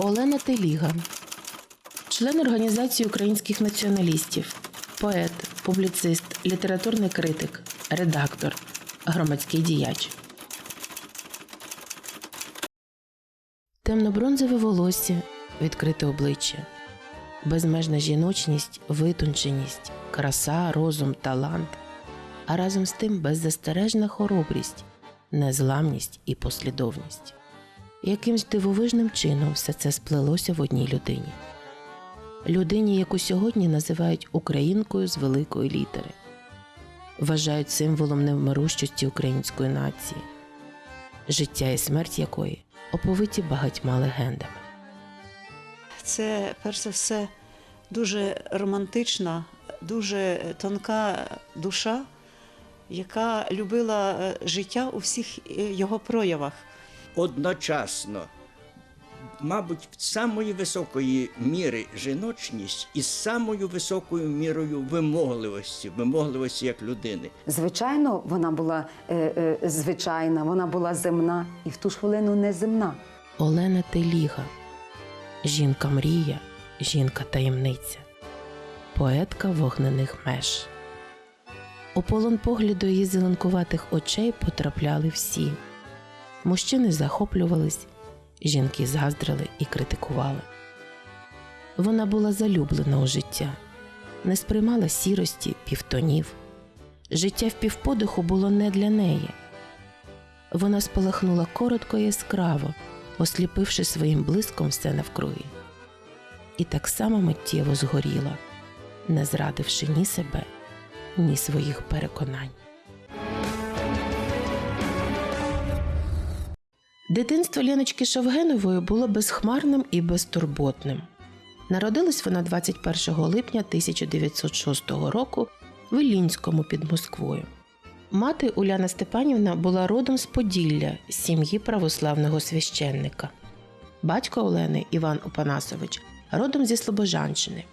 Олена Теліга, член Організації українських націоналістів, поет, публіцист, літературний критик, редактор, громадський діяч. Темно-бронзове волосся, відкрите обличчя, безмежна жіночність, витонченість, краса, розум, талант, а разом з тим беззастережна хоробрість, незламність і послідовність. Якимсь дивовижним чином все це сплелося в одній людині. Людині, яку сьогодні називають українкою з великої літери, вважають символом невмирущості української нації, життя і смерть якої оповиті багатьма легендами. Це перш за все дуже романтична, дуже тонка душа, яка любила е, життя у всіх е, його проявах. Одночасно, мабуть, в самої високої міри жіночність і з самою високою мірою вимогливості, вимогливості як людини. Звичайно, вона була е, е, звичайна, вона була земна і в ту ж хвилину неземна. Олена Теліга, жінка мрія, жінка таємниця, поетка вогнених меж. У полон погляду її зеленкуватих очей потрапляли всі. Мужчини захоплювались, жінки заздрили і критикували. Вона була залюблена у життя, не сприймала сірості, півтонів. Життя в півподиху було не для неї. Вона спалахнула коротко і яскраво, осліпивши своїм блиском все навкруги. І так само миттєво згоріла, не зрадивши ні себе, ні своїх переконань. Дитинство Леночки Шовгенової було безхмарним і безтурботним. Народилась вона 21 липня 1906 року в Іллінському під Москвою. Мати Уляна Степанівна була родом з Поділля сім'ї православного священника. Батько Олени Іван Опанасович родом зі Слобожанщини.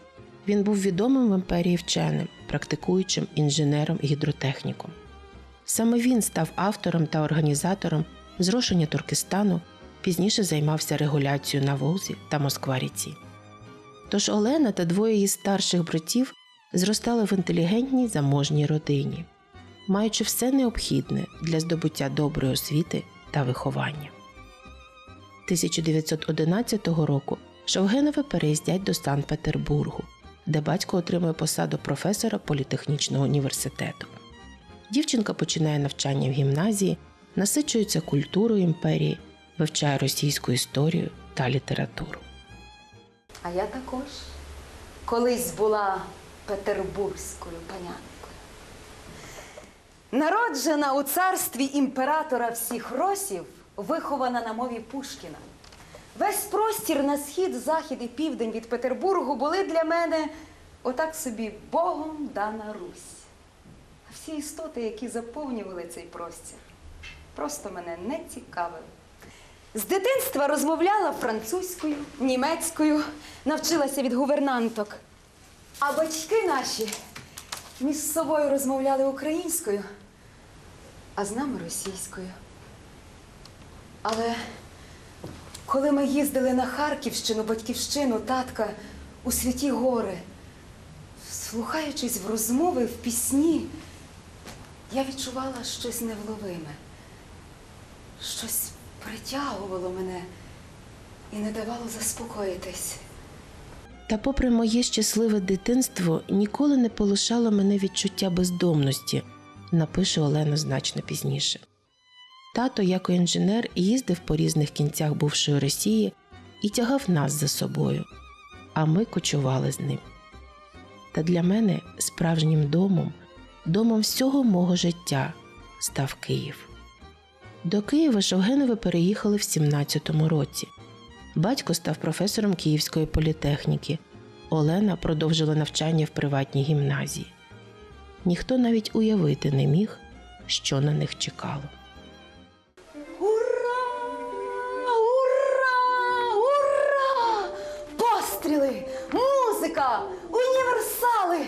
Він був відомим в імперії вченим, практикуючим інженером-гідротехніком. Саме він став автором та організатором зрошення Туркестану, пізніше займався регуляцією на Волзі та Москва-ріці. Тож Олена та двоє її старших братів зростали в інтелігентній заможній родині, маючи все необхідне для здобуття доброї освіти та виховання. 1911 року Шовгенови переїздять до Санкт-Петербургу, де батько отримує посаду професора політехнічного університету. Дівчинка починає навчання в гімназії, насичується культурою імперії, вивчає російську історію та літературу. А я також колись була петербурзькою панянкою. Народжена у царстві імператора всіх росів, вихована на мові Пушкіна. Весь простір на схід, захід і південь від Петербургу були для мене отак собі Богом дана Русь. А всі істоти, які заповнювали цей простір, просто мене не цікавили. З дитинства розмовляла французькою, німецькою, навчилася від гувернанток. А батьки наші між собою розмовляли українською, а з нами російською. Але коли ми їздили на Харківщину, батьківщину, татка у святі гори, слухаючись в розмови, в пісні, я відчувала щось невловиме. Щось притягувало мене і не давало заспокоїтись. Та, попри моє щасливе дитинство, ніколи не полишало мене відчуття бездомності, напише Олена значно пізніше. Тато, як інженер, їздив по різних кінцях бувшої Росії і тягав нас за собою, а ми кочували з ним. Та для мене справжнім домом, домом всього мого життя став Київ. До Києва Шовгенови переїхали в 17-му році. Батько став професором Київської політехніки. Олена продовжила навчання в приватній гімназії. Ніхто навіть уявити не міг, що на них чекало. Ура! Ура! Ура! Постріли! Музика! Універсали!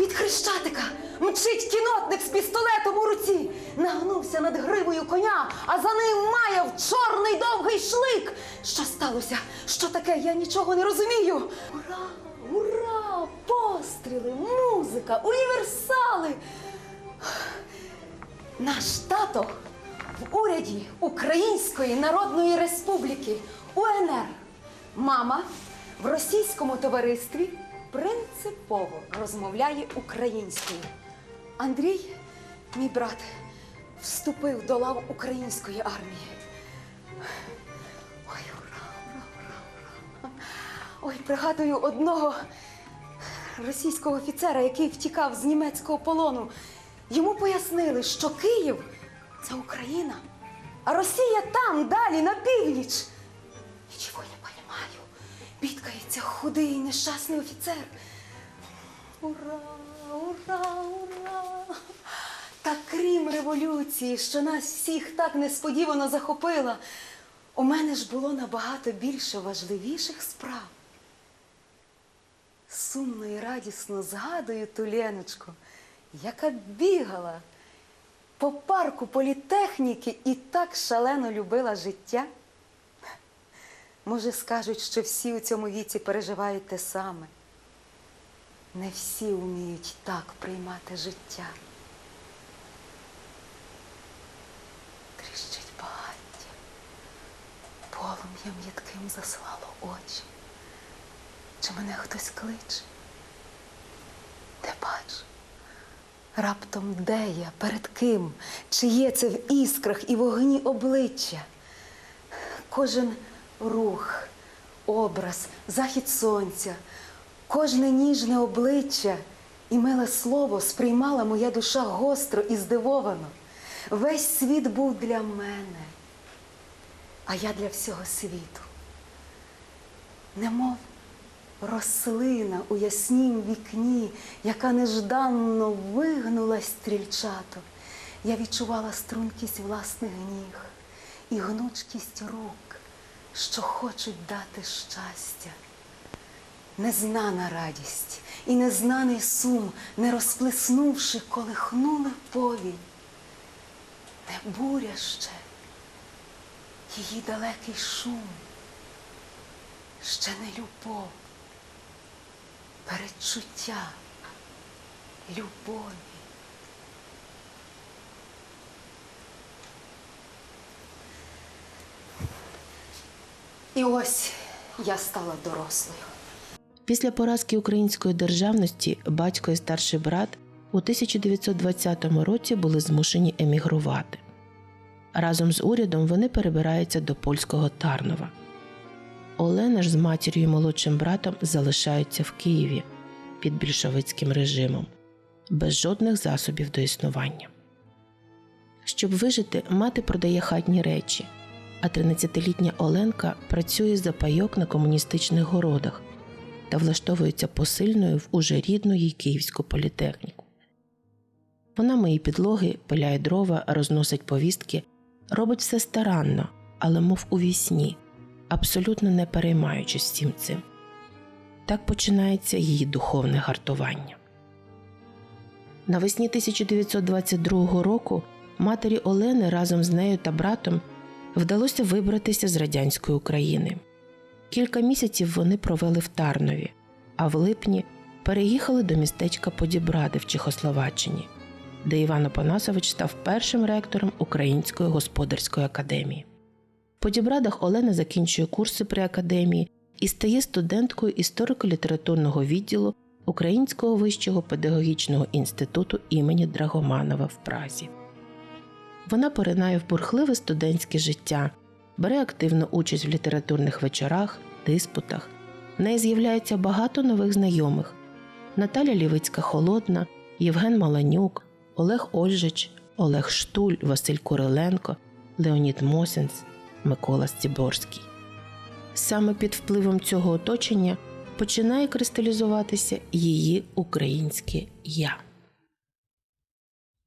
Від Хрещатика мчить кінотник з пістолетом у руці, нагнувся над гривою коня, а за ним має в чорний довгий шлик. Що сталося? Що таке? Я нічого не розумію. Ура! Ура! Постріли, музика, універсали. Наш тато в уряді Української Народної Республіки УНР. Мама в російському товаристві принципово розмовляє українською. Андрій, мій брат, вступив до лав української армії. Ой, ура, ура, ура, ура. Ой, пригадую одного російського офіцера, який втікав з німецького полону. Йому пояснили, що Київ це Україна, а Росія там, далі, на північ. Бідкається худий нещасний офіцер. Ура, ура, ура! Та крім революції, що нас всіх так несподівано захопила, у мене ж було набагато більше важливіших справ. Сумно і радісно згадую ту Леночку, яка бігала по парку політехніки і так шалено любила життя. Може, скажуть, що всі у цьому віці переживають те саме. Не всі вміють так приймати життя. Тріщить багаття, полум'ям їдким заслало очі. Чи мене хтось кличе? Де бач? Раптом де я, перед ким? Чи є це в іскрах і вогні обличчя? Кожен рух, образ, захід сонця, кожне ніжне обличчя і миле слово сприймала моя душа гостро і здивовано. Весь світ був для мене, а я для всього світу. Немов рослина у яснім вікні, яка нежданно вигнулась стрільчато. Я відчувала стрункість власних ніг і гнучкість рук, що хочуть дати щастя. Незнана радість і незнаний сум, не розплеснувши, колихнули повінь. Не буря ще, її далекий шум, ще не любов, передчуття любові. І ось я стала дорослою. Після поразки української державності батько і старший брат у 1920 році були змушені емігрувати. Разом з урядом вони перебираються до польського Тарнова. Олена ж з матір'ю і молодшим братом залишаються в Києві під більшовицьким режимом, без жодних засобів до існування. Щоб вижити, мати продає хатні речі, а 13-літня Оленка працює за пайок на комуністичних городах та влаштовується посильною в уже рідну їй київську політехніку. Вона миє підлоги, пиляє дрова, розносить повістки, робить все старанно, але мов у вісні, абсолютно не переймаючись всім цим. Так починається її духовне гартування. Навесні 1922 року матері Олени разом з нею та братом вдалося вибратися з радянської України. Кілька місяців вони провели в Тарнові, а в липні переїхали до містечка Подібради в Чехословаччині, де Іван Опанасович став першим ректором Української господарської академії. В Подібрадах Олена закінчує курси при академії і стає студенткою історико-літературного відділу Українського вищого педагогічного інституту імені Драгоманова в Празі. Вона поринає в бурхливе студентське життя, бере активну участь в літературних вечорах, диспутах. В неї з'являється багато нових знайомих: Наталя Лівицька Холодна, Євген Маланюк, Олег Ольжич, Олег Штуль, Василь Куриленко, Леонід Мосенц, Микола Стіборський. Саме під впливом цього оточення починає кристалізуватися її українське я.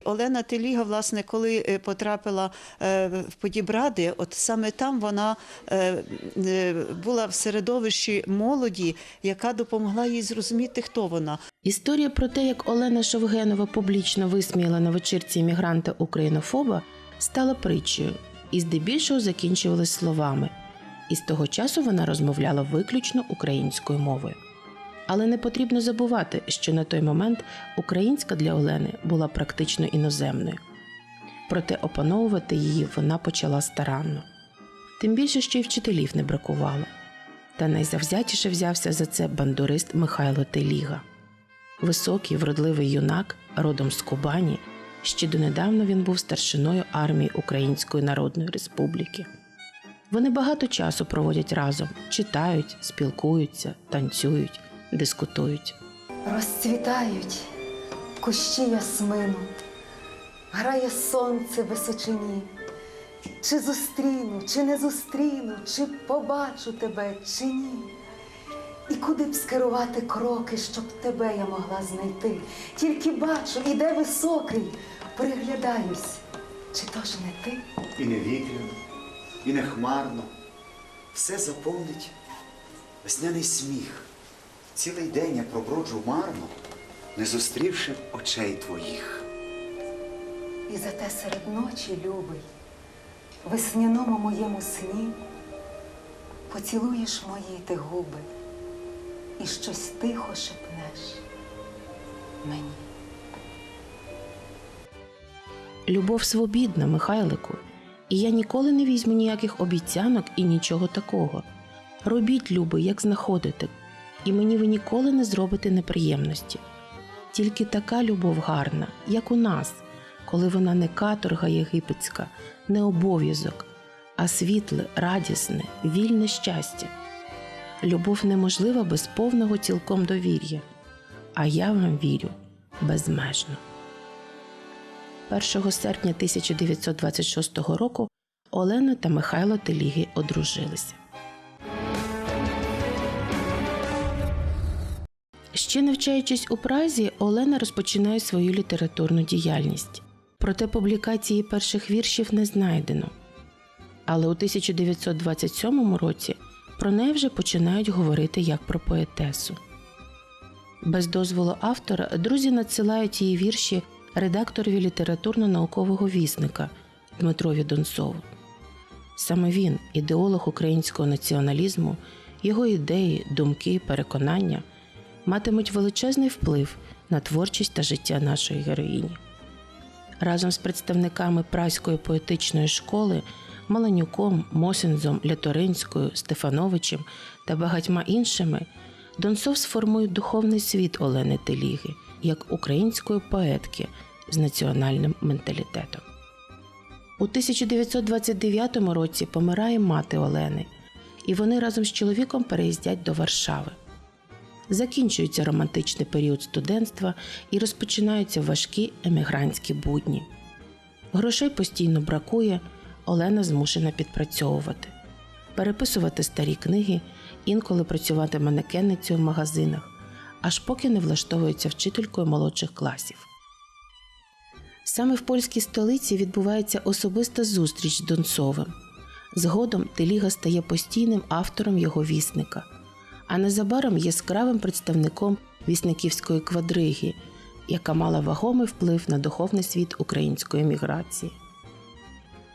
Олена Теліга, власне, коли е, потрапила е, в Подібради, от саме там вона е, була в середовищі молоді, яка допомогла їй зрозуміти, хто вона. Історія про те, як Олена Шовгенова публічно висміяла на вечірці іммігранта українофоба, стала притчею і здебільшого закінчувалась словами. І з того часу вона розмовляла виключно українською мовою. Але не потрібно забувати, що на той момент українська для Олени була практично іноземною. Проте опановувати її вона почала старанно. Тим більше, що й вчителів не бракувало. Та найзавзятіше взявся за це бандурист Михайло Теліга. Високий, вродливий юнак, родом з Кубані, ще донедавна він був старшиною армії Української Народної Республіки. Вони багато часу проводять разом, читають, спілкуються, танцюють, дискутують. Розцвітають кущі ясмину, грає сонце в височині. Чи зустріну, чи не зустріну, чи побачу тебе, чи ні. І куди б скерувати кроки, щоб тебе я могла знайти. Тільки бачу, іде високий, приглядаюсь. Чи то ж не ти? І не вітряно, і не хмарно. Все заповнить весняний сміх. Цілий день я проброджу марно, не зустрівши очей твоїх. І зате серед ночі, любий, весняному моєму сні, поцілуєш мої ти губи і щось тихо шепнеш мені. Любов свобідна, Михайлику, і я ніколи не візьму ніяких обіцянок і нічого такого. Робіть, люби, як знаходите, і мені ви ніколи не зробите неприємності. Тільки така любов гарна, як у нас, коли вона не каторга єгипетська, не обов'язок, а світле, радісне, вільне щастя. Любов неможлива без повного цілком довір'я, а я вам вірю безмежно. 1 серпня 1926 року Олена та Михайло Теліги одружилися. Ще навчаючись у Празі, Олена розпочинає свою літературну діяльність. Проте публікації перших віршів не знайдено. Але у 1927 році про неї вже починають говорити як про поетесу. Без дозволу автора друзі надсилають її вірші редакторові літературно-наукового вісника Дмитрові Донцову. Саме він, ідеолог українського націоналізму, його ідеї, думки, переконання матимуть величезний вплив на творчість та життя нашої героїні. Разом з представниками праської поетичної школи Маланюком, Мосінзом, Ляторинською, Стефановичем та багатьма іншими Донцов сформує духовний світ Олени Теліги як української поетки з національним менталітетом. У 1929 році помирає мати Олени, і вони разом з чоловіком переїздять до Варшави. Закінчується романтичний період студентства і розпочинаються важкі емігрантські будні. Грошей постійно бракує, Олена змушена підпрацьовувати, переписувати старі книги, інколи працювати манекенницею в магазинах, аж поки не влаштовується вчителькою молодших класів. Саме в польській столиці відбувається особиста зустріч з Донцовим. Згодом Теліга стає постійним автором його вісника, а незабаром яскравим представником вісниківської квадриги, яка мала вагомий вплив на духовний світ української міграції.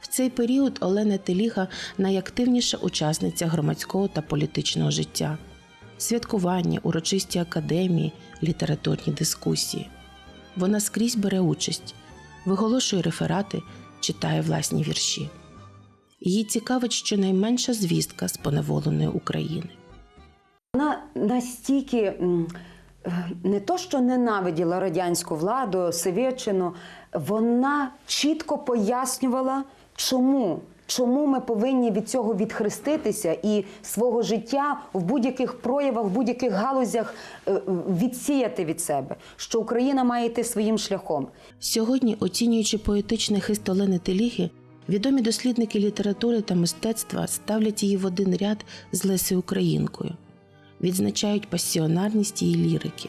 В цей період Олена Теліга найактивніша учасниця громадського та політичного життя, святкування, урочисті академії, літературні дискусії. Вона скрізь бере участь, виголошує реферати, читає власні вірші. Її цікавить щонайменша звістка з поневоленої України. Настільки е, не то, що ненавиділа радянську владу, Совєтчину, вона чітко пояснювала, чому. Чому ми повинні від цього відхреститися і свого життя в будь-яких проявах, в будь-яких галузях е, відсіяти від себе, що Україна має йти своїм шляхом. Сьогодні, оцінюючи поетичний хист Олени Теліги, відомі дослідники літератури та мистецтва ставлять її в один ряд з Лесею Українкою, відзначають пасіонарність її лірики.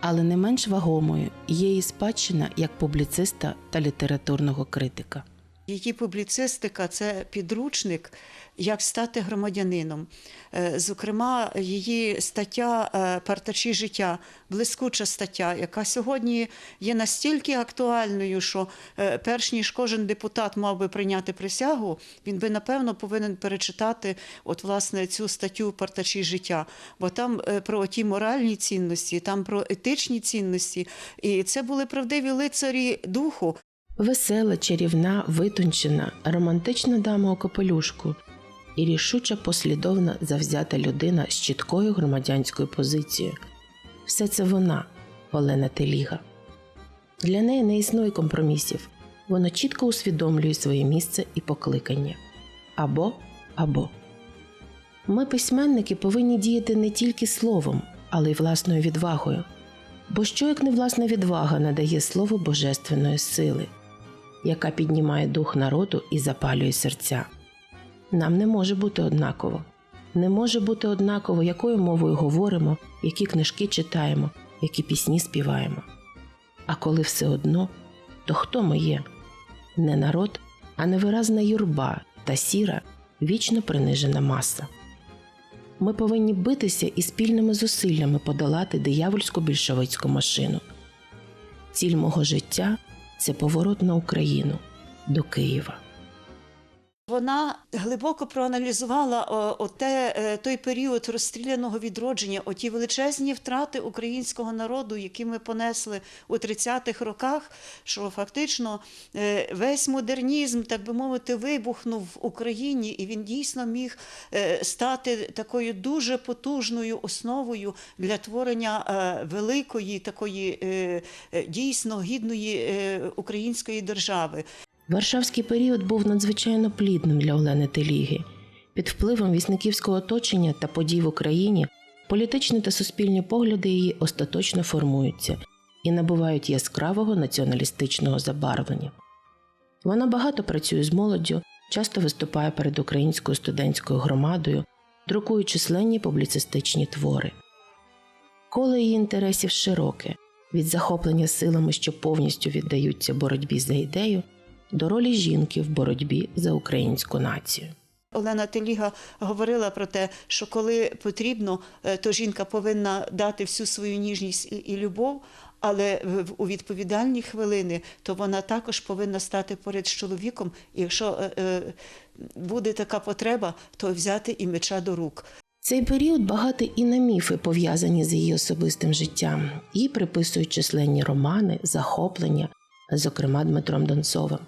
Але не менш вагомою є її спадщина як публіциста та літературного критика. Її публіцистика це підручник, як стати громадянином. Е, Зокрема, її стаття е, Партачі життя, блискуча стаття, яка сьогодні є настільки актуальною, що е, перш ніж кожен депутат мав би прийняти присягу, він би напевно повинен перечитати от власне цю статтю Партачі життя. Бо там про ті моральні цінності, там про етичні цінності. І це були правдиві лицарі духу. Весела, чарівна, витончена, романтична дама у капелюшку і рішуча послідовна завзята людина з чіткою громадянською позицією. Все це вона, Олена Теліга. Для неї не існує компромісів. Вона чітко усвідомлює своє місце і покликання. Або або. Ми, письменники, повинні діяти не тільки словом, але й власною відвагою. Бо що як не власна відвага надає слову божественної сили, яка піднімає дух народу і запалює серця. Нам не може бути однаково. Не може бути однаково, якою мовою говоримо, які книжки читаємо, які пісні співаємо. А коли все одно, то хто ми є? Не народ, а невиразна юрба та сіра, вічно принижена маса. Ми повинні битися і спільними зусиллями подолати диявольську більшовицьку машину. Ціль мого життя це поворот на Україну до Києва. Вона глибоко проаналізувала о, оте, е, той період розстріляного відродження, оті величезні втрати українського народу, які ми понесли у 30-х роках, що фактично е, весь модернізм, так би мовити, вибухнув в Україні, і він дійсно міг е, стати такою дуже потужною основою для творення великої, такої дійсно гідної української держави. Варшавський період був надзвичайно плідним для Олени Теліги. Під впливом вісниківського оточення та подій в Україні політичні та суспільні погляди її остаточно формуються і набувають яскравого націоналістичного забарвлення. Вона багато працює з молоддю, часто виступає перед українською студентською громадою, друкує численні публіцистичні твори. Коло її інтересів широке від захоплення силами, що повністю віддаються боротьбі за ідею, до ролі жінки в боротьбі за українську націю. Олена Теліга говорила про те, що коли потрібно, е, то жінка повинна дати всю свою ніжність і- любов, але у відповідальні хвилини то вона також повинна стати поряд з чоловіком. І якщо е, е, буде така потреба, то взяти і меча до рук. Цей період багатий і на міфи, пов'язані з її особистим життям, їй приписують численні романи, захоплення, зокрема Дмитром Донцовим.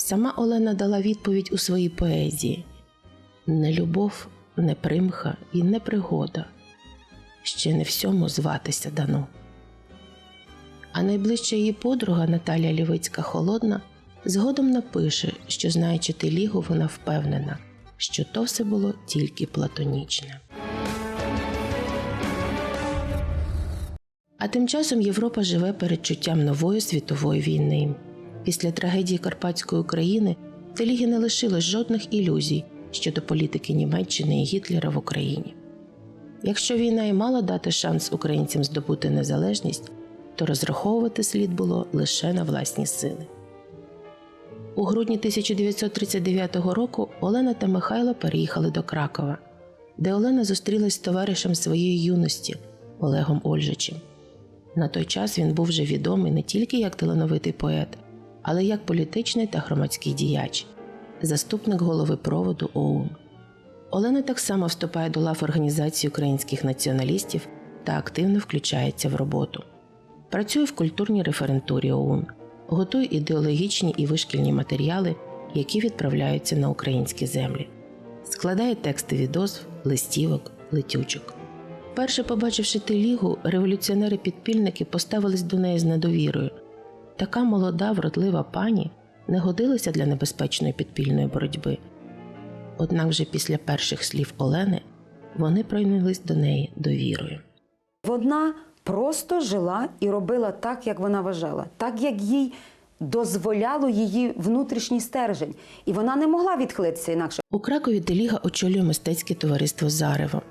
Сама Олена дала відповідь у своїй поезії: не любов, не примха і не пригода. Ще не всьому зватися дано. А найближча її подруга Наталія Лівицька Холодна згодом напише, що, знаючи Телігу, вона впевнена, що то все було тільки платонічне. А тим часом Європа живе передчуттям нової світової війни. Після трагедії Карпатської України Теліги не лишилось жодних ілюзій щодо політики Німеччини і Гітлера в Україні. Якщо війна і мала дати шанс українцям здобути незалежність, то розраховувати слід було лише на власні сили. У грудні 1939 року Олена та Михайло переїхали до Кракова, де Олена зустрілась з товаришем своєї юності Олегом Ольжичем. На той час він був вже відомий не тільки як талановитий поет, але як політичний та громадський діяч, заступник голови проводу ОУН. Олена так само вступає до лав організації українських націоналістів та активно включається в роботу. Працює в культурній референтурі ОУН, готує ідеологічні і вишкільні матеріали, які відправляються на українські землі, складає тексти відозв, листівок, летючок. Перше побачивши Телігу, революціонери-підпільники поставились до неї з недовірою. Така молода, вродлива пані не годилася для небезпечної підпільної боротьби. Однак вже після перших слів Олени вони пройнились до неї довірою. Вона просто жила і робила так, як вона вважала, так як їй дозволяло її внутрішній стержень. І вона не могла відхилитися інакше. У Кракові Теліга очолює мистецьке товариство Зарево,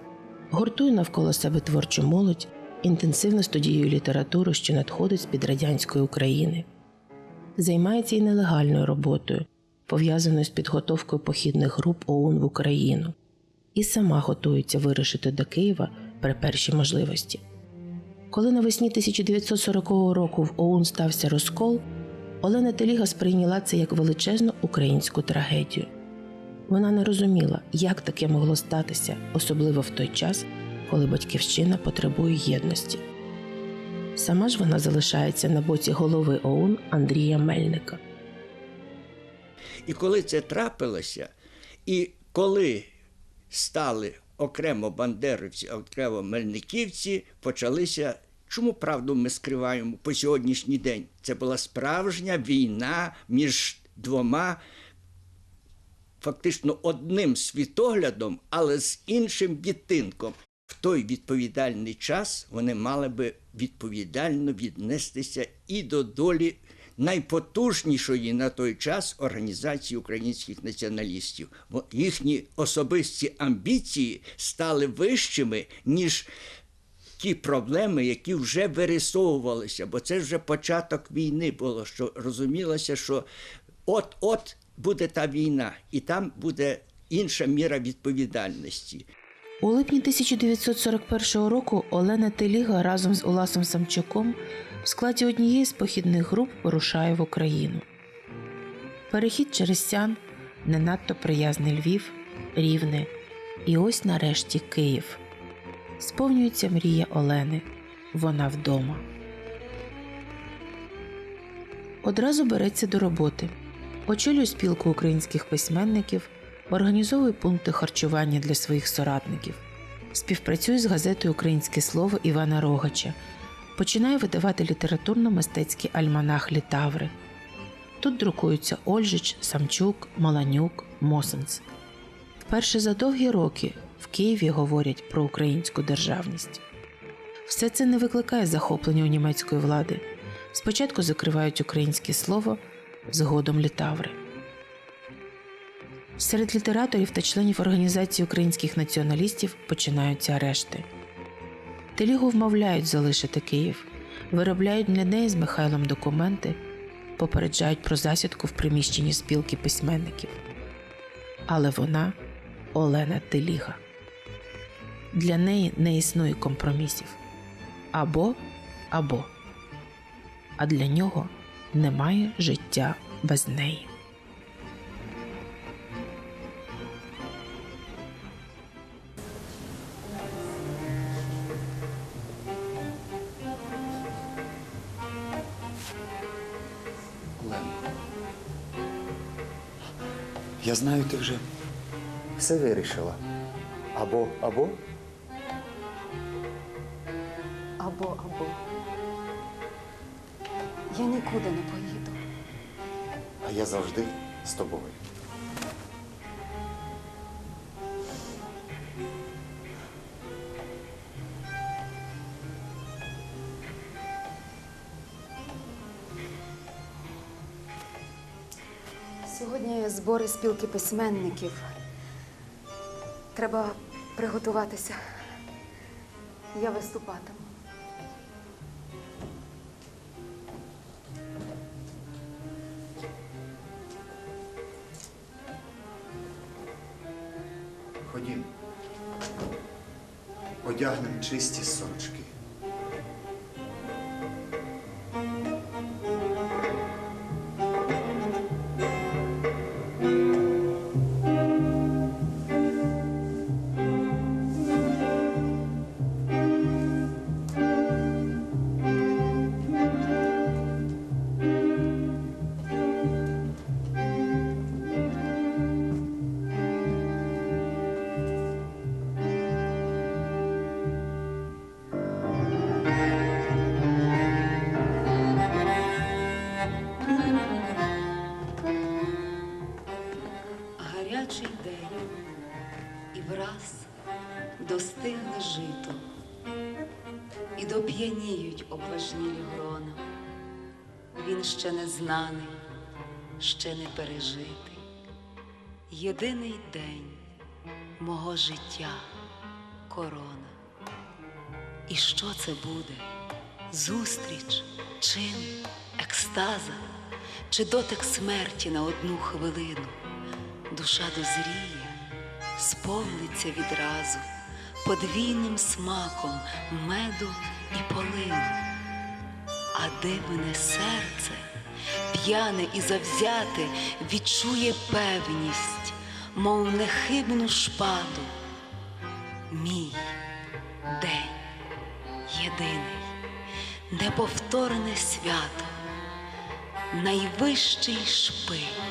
гуртує навколо себе творчу молодь, інтенсивно студіює літературу, що надходить з-під радянської України. Займається і нелегальною роботою, пов'язаною з підготовкою похідних груп ОУН в Україну, і сама готується вирушити до Києва при першій можливості. Коли навесні 1940 року в ОУН стався розкол, Олена Теліга сприйняла це як величезну українську трагедію. Вона не розуміла, як таке могло статися, особливо в той час, коли батьківщина потребує єдності. Сама ж вона залишається на боці голови ОУН Андрія Мельника. І коли це трапилося, і коли стали окремо бандеровці, окремо мельниківці, почалися. Чому правду ми скриваємо по сьогоднішній день? Це була справжня війна між двома, фактично одним світоглядом, але з іншим відтинком. В той відповідальний час вони мали би відповідально віднестися і до долі найпотужнішої на той час організації українських націоналістів. Бо їхні особисті амбіції стали вищими, ніж ті проблеми, які вже вирисовувалися, бо це вже початок війни було, що розумілося, що от-от буде та війна, і там буде інша міра відповідальності. У липні 1941 року Олена Теліга разом з Уласом Самчуком в складі однієї з похідних груп вирушає в Україну. Перехід через Сян, не надто приязний Львів, Рівне і ось нарешті Київ. Сповнюється мрія Олени. Вона вдома. Одразу береться до роботи. Очолює спілку українських письменників, організовує пункти харчування для своїх соратників, співпрацює з газетою Українське слово Івана Рогача, починає видавати літературно-мистецький альманах Літаври. Тут друкуються Ольжич, Самчук, Маланюк, Мосенц. Вперше за довгі роки в Києві говорять про українську державність. Все це не викликає захоплення у німецької влади. Спочатку закривають українське слово, згодом літаври. Серед літераторів та членів організації українських націоналістів починаються арешти. Телігу вмовляють залишити Київ, виробляють для неї з Михайлом документи, попереджають про засідку в приміщенні спілки письменників. Але вона Олена Теліга. Для неї не існує компромісів або або. А для нього немає життя без неї. Знаю, ти вже все вирішила. Або, або Або, або. Я нікуди не поїду. а я завжди з тобою. Сьогодні збори спілки письменників. Треба приготуватися. Я виступатиму. Ходім. Одягнемо чисті сорочки. Ще не знаний, ще не пережитий. Єдиний день мого життя корона. І що це буде? Зустріч, чин, екстаза чи дотик смерті на одну хвилину? Душа дозріє, сповниться відразу подвійним смаком меду і полину. А дивне серце, п'яне і завзяте, відчує певність, мов нехибну шпаду. Мій день єдиний, неповторне свято, найвищий шпиль